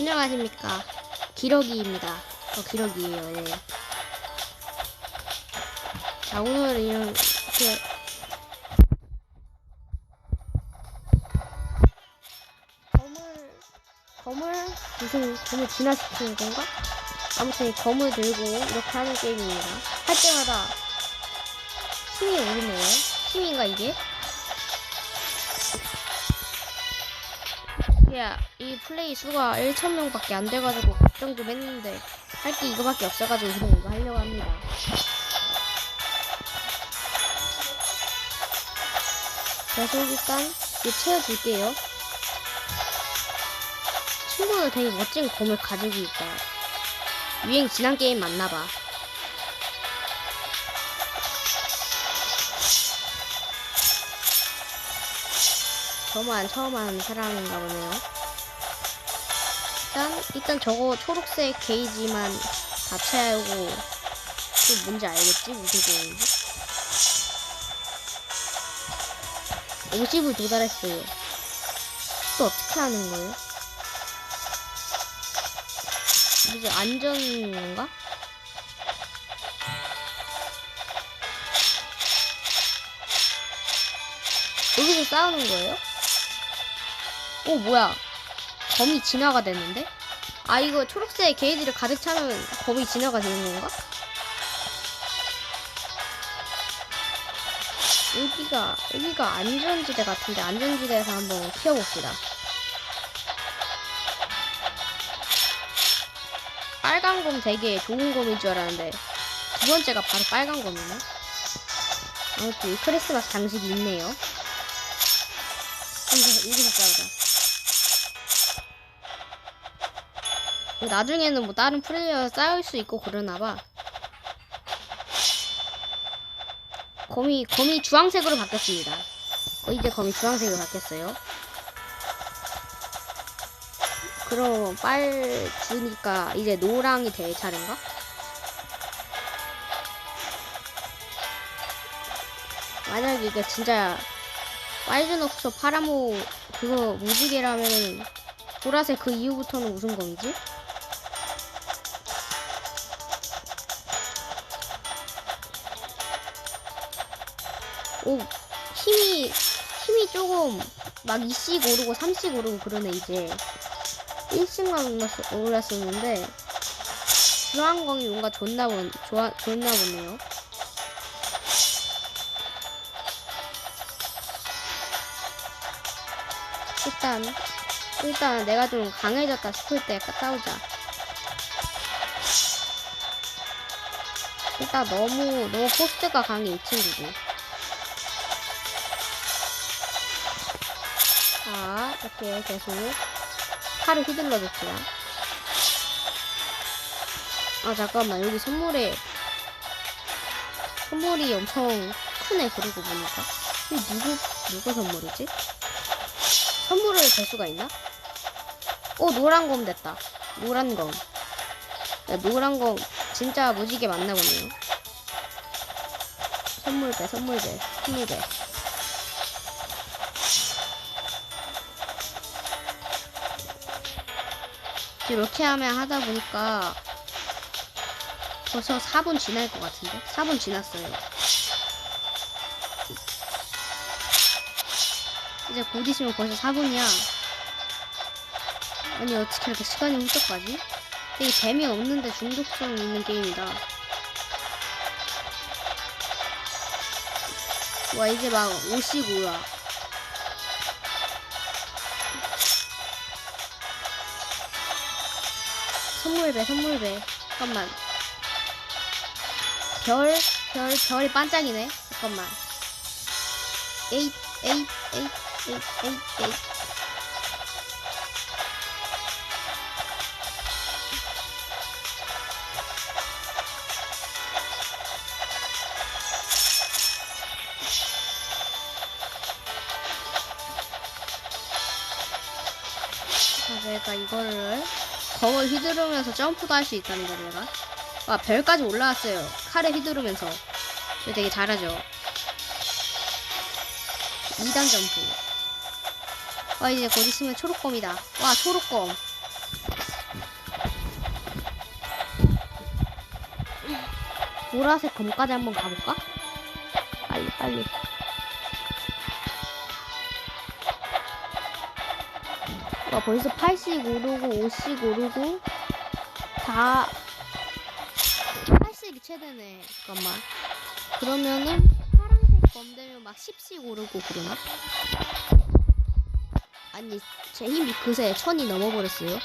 안녕하십니까. 기러기입니다. 어, 기러기예요, 네. 자, 오늘 이렇게. 검을, 검을, 무슨, 검을 진화시키는 건가? 아무튼 이 검을 들고 이렇게 하는 게임입니다. 할 때마다 힘이 오르네요. 힘인가, 이게? 야, 이 플레이 수가 1,000명밖에 안 돼가지고 걱정 좀 했는데 할 게 이거밖에 없어가지고 그냥 이거 하려고 합니다. 계속 일단 이거 채워줄게요. 친구는 되게 멋진 검을 가지고 있다. 유행 지난 게임 맞나봐. 저만 처음 하는 사람인가 보네요. 일단, 일단 저거 초록색 게이지만 다 채우고, 또 뭔지 알겠지? 무슨 게임인지? 50을 도달했어요. 또 어떻게 하는 거예요? 이제 안전 건가? 여기서 싸우는 거예요? 오 뭐야. 범이 진화가 됐는데? 아 이거 초록색 게이지를 가득 차면 범이 진화가 되는 건가? 여기가 여기가 안전지대 같은데 안전지대에서 한번 키워봅시다. 빨간 곰 되게 좋은 곰인 줄 알았는데 두 번째가 바로 빨간 곰이네. 아무튼 이 크리스마스 장식이 있네요. 여기서, 여기서 싸우자 나중에는 뭐 다른 플레이어 싸울 수 있고 그러나봐. 거미 거미 주황색으로 바뀌었습니다. 어, 이제 거미 주황색으로 바뀌었어요. 그럼 빨 주니까 이제 노랑이 될 차례인가? 만약에 이게 진짜 옥소 파라모 그거 무지개라면 보라색 그 이후부터는 무슨 검이지? 오 힘이 힘이 조금 막 2씩 오르고 3씩 오르고 그러네 이제 1씩만 올랐, 올랐었는데 주황광이 뭔가 좋나 본 좋아 좋나 보네요. 일단 일단 내가 좀 강해졌다 싶을 때 싸우자. 일단 너무 너무 포스트가 강해 이 친구도. 이렇게 계속 팔을 휘둘러 줍시다. 아 잠깐만 여기 선물에 선물이 엄청 크네 그러고 보니까 이 누구 누구 선물이지? 선물을 줄 수가 있나? 오 노란 검 됐다. 노란 검. 야, 노란 검 진짜 무지개 맞나 보네요. 선물 배 선물 배 선물 배. 이렇게 하면 하다 보니까 벌써 4분 지날 것 같은데? 4분 지났어요. 이제 곧 있으면 벌써 4분이야. 아니 어떻게 이렇게 시간이 훌쩍 가지? 되게 재미없는데 중독성 있는 게임이다. 와 이제 막 55야. 선물배 선물배. 잠깐만. 별, 별, 별이 반짝이네. 잠깐만. 에잇 에잇 에잇 에잇 에잇 에잇. 자, 내가 이거를 검을 휘두르면서 점프도 할 수 있다는 거 내가 와 별까지 올라왔어요. 칼에 휘두르면서. 저 되게 잘하죠. 2단 점프. 와 이제 곧 있으면 초록검이다. 와 초록검. 보라색 검까지 한번 가볼까? 빨리 빨리. 와 벌써 8씩 오르고 5씩 오르고. 다 8씩이 최대네. 잠깐만. 그러면은 파란색 검 되면 막 10씩 오르고 그러나? 아니 제 힘이 그새 천이 넘어버렸어요.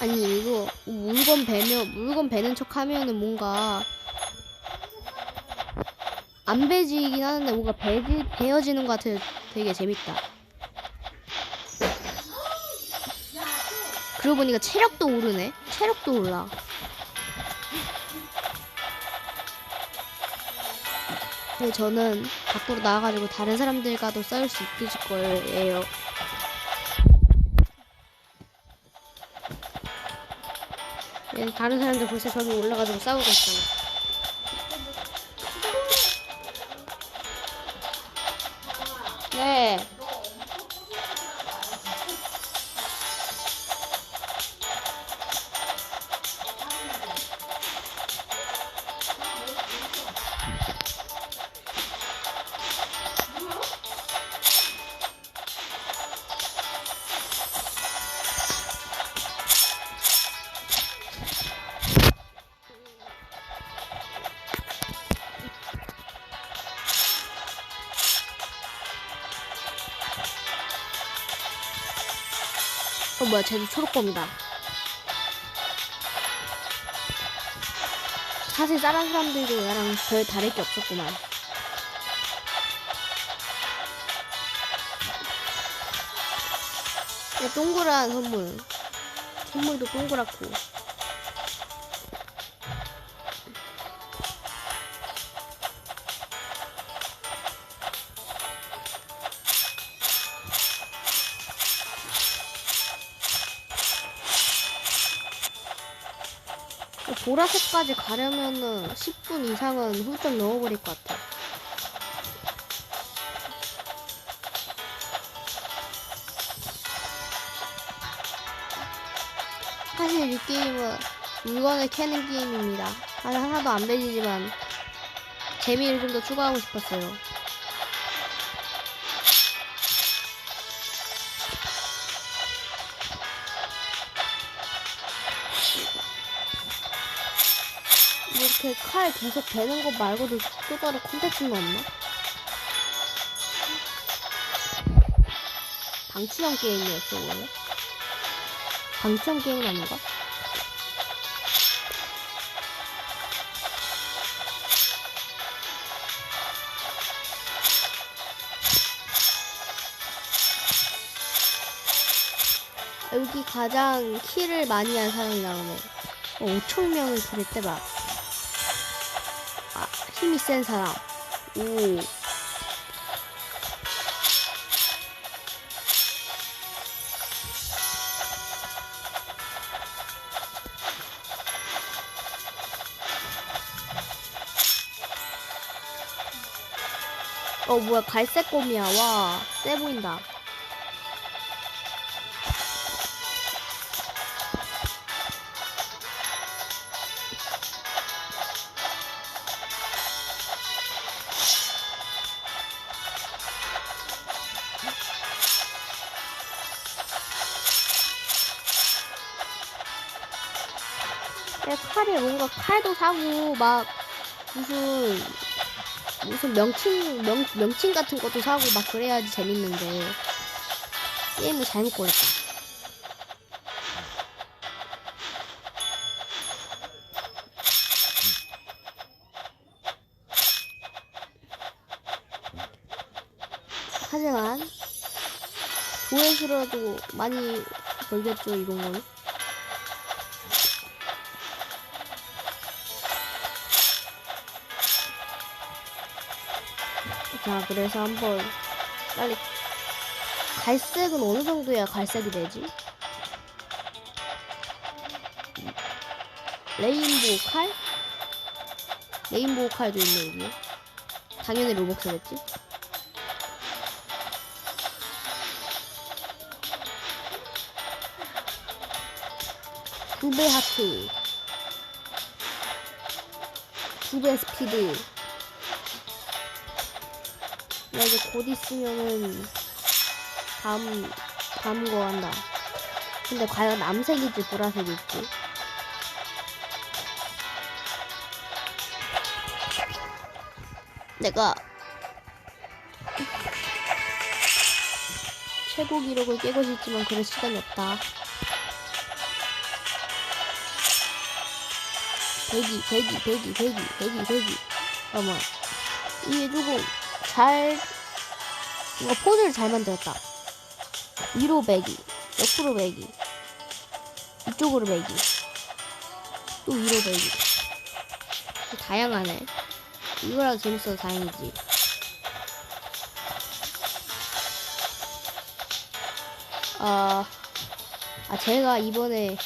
아니 이거 물건 베면 물건 베는 척 하면은 뭔가 안 베지긴 하는데 뭔가 베지, 베어지는 것 같아 되게 재밌다. 그러고 보니까 체력도 오르네. 체력도 올라. 근데 저는 밖으로 나와가지고 다른 사람들과도 싸울 수 있을 거예요. 예, 다른 사람들 벌써 저기 올라가지고 싸우고 있잖아. 뭐야 쟤도 초록검이다. 사실 다른 사람들도 나랑 별 다를 게 없었구만. 야, 동그란 선물. 선물도 동그랗고. 보라색까지 가려면은 10분 이상은 훌쩍 넣어버릴 것 같아. 사실 이 게임은 물건을 캐는 게임입니다. 하나도 안 배지지만 재미를 좀 더 추가하고 싶었어요. 이렇게 칼 계속 베는 거 말고도 또 다른 콘텐츠가 없나? 방치형 게임이었어 원래? 방치형 게임 아닌가? 여기 가장 키를 많이 한 사람이 나오네. 어, 5천 명을 부를 때 봐. 아, 힘이 센 사람. 오. 어, 뭐야, 갈색 곰이야. 와, 세 보인다. 칼도 사고 막 무슨 무슨 명칭 명 명칭 같은 것도 사고 막 그래야지 재밌는데 게임을 잘못 고렸다. 하지만 조회수라도 많이 벌겠죠 이런 거 자 그래서 한번 빨리 갈색은 어느 정도야 갈색이 되지? 레인보우 칼? 레인보우 칼도 있네 여기 당연히 로봇이겠지? 두 배 하트 두 배 스피드 나 이제 곧 있으면은 다음 다음 거 한다. 근데 과연 남색일지 보라색일지. 내가 최고 기록을 깨고 싶지만 그럴 시간이 없다. 배기, 배기, 배기, 배기, 배기, 배기. 잠깐만. 이게 조금 잘, 뭔가 포즈를 잘 만들었다. 위로 배기, 옆으로 배기, 이쪽으로 배기, 또 위로 배기. 다양하네. 이거라도 재밌어서 다행이지. 아, 아, 제가 이번에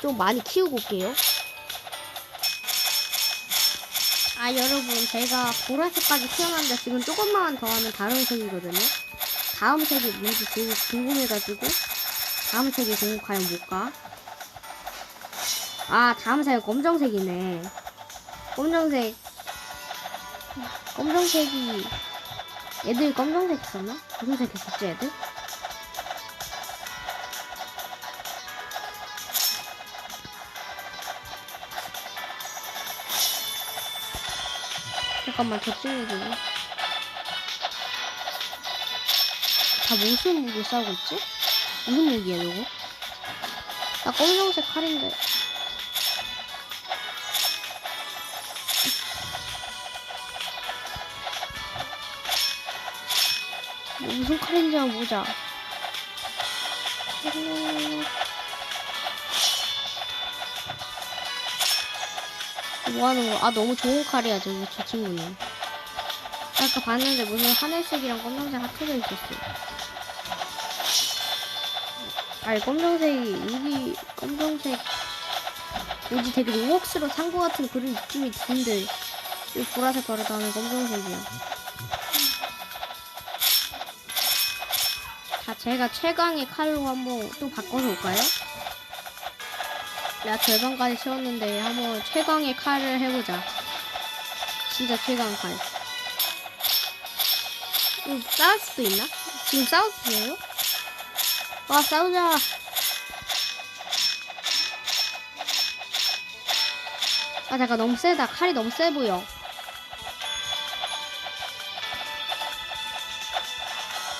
좀 많이 키우고 올게요. 아, 여러분, 제가 보라색까지 키워놨는데 지금 조금만 더 하면 다른 색이거든요. 다음 색이 뭔지 되게 궁금해가지고, 다음 색이 공과연 뭘까? 아, 다음 색은 검정색이네. 검정색. 검정색이, 애들 검정색 있었나? 무슨 색 있었지, 애들? 잠깐만, 저 친구들. 다 무슨 무기 싸우고 있지? 무슨 무기야, 이거? 나 검정색 칼인데. 뭐 무슨 칼인지 한번 보자. 뭐 하는 거? 아, 너무 좋은 칼이야, 저기, 저 친구는. 아까 봤는데 무슨 하늘색이랑 검정색 합쳐져 있었어. 아니, 검정색이, 여기, 검정색, 여기 되게 로벅스로 산것 같은 그런 느낌이 드는데, 여기 보라색 가르다는 검정색이야. 자, 제가 최강의 칼로 한번 또 바꿔서 올까요? 내가 절반까지 채웠는데 한번 최강의 칼을 해보자. 진짜 최강 칼. 음, 싸울 수도 있나? 지금 싸워도 돼요? 와, 싸우자. 아, 잠깐, 너무 세다. 칼이 너무 세 보여.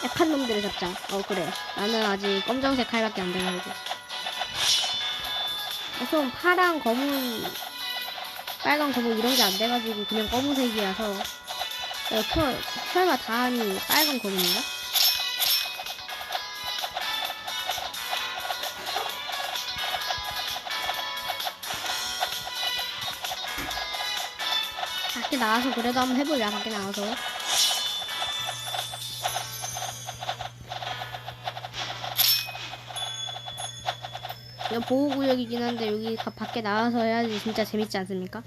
약한 놈들을 잡자. 어, 그래. 나는 아직 검정색 칼밖에 안 돼가지고. 우선 파랑, 검은, 빨강, 검은 이런 게 안 돼가지고 그냥 검은색이라서. 어, 설, 설마 다한이 빨간 검은인가? 밖에 나가서 그래도 한번 해보자, 밖에 나가서. 보호구역이긴 한데 여기 가- 밖에 나와서 해야지 진짜 재밌지 않습니까?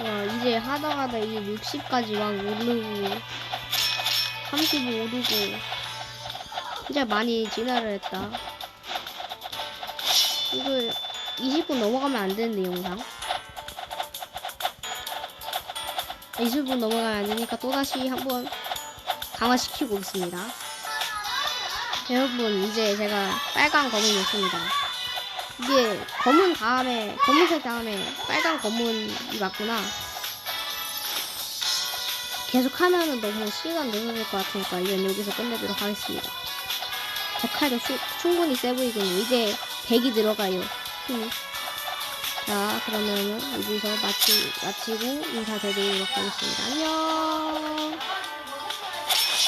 와 이제 하다 하다 이제 60까지 막 오르고 35 오르고 진짜 많이 진화를 했다 이거 20분 넘어가면 안 되는데 영상. 20분 넘어가면 안 되니까 또다시 한번 강화시키고 있습니다. 여러분 이제 제가 빨간 검은이 있습니다. 이게 검은 다음에 검은색 다음에 빨간 검은이 맞구나. 계속 하면은 너무 시간 늘어날 것 같으니까 이건 여기서 끝내도록 하겠습니다. 제 칼도 수- 충분히 세 보이군요. 이제 100이 들어가요 힘이. 자, 그러면은 여기서 마치, 마치고 인사드리도록 하겠습니다. 안녕!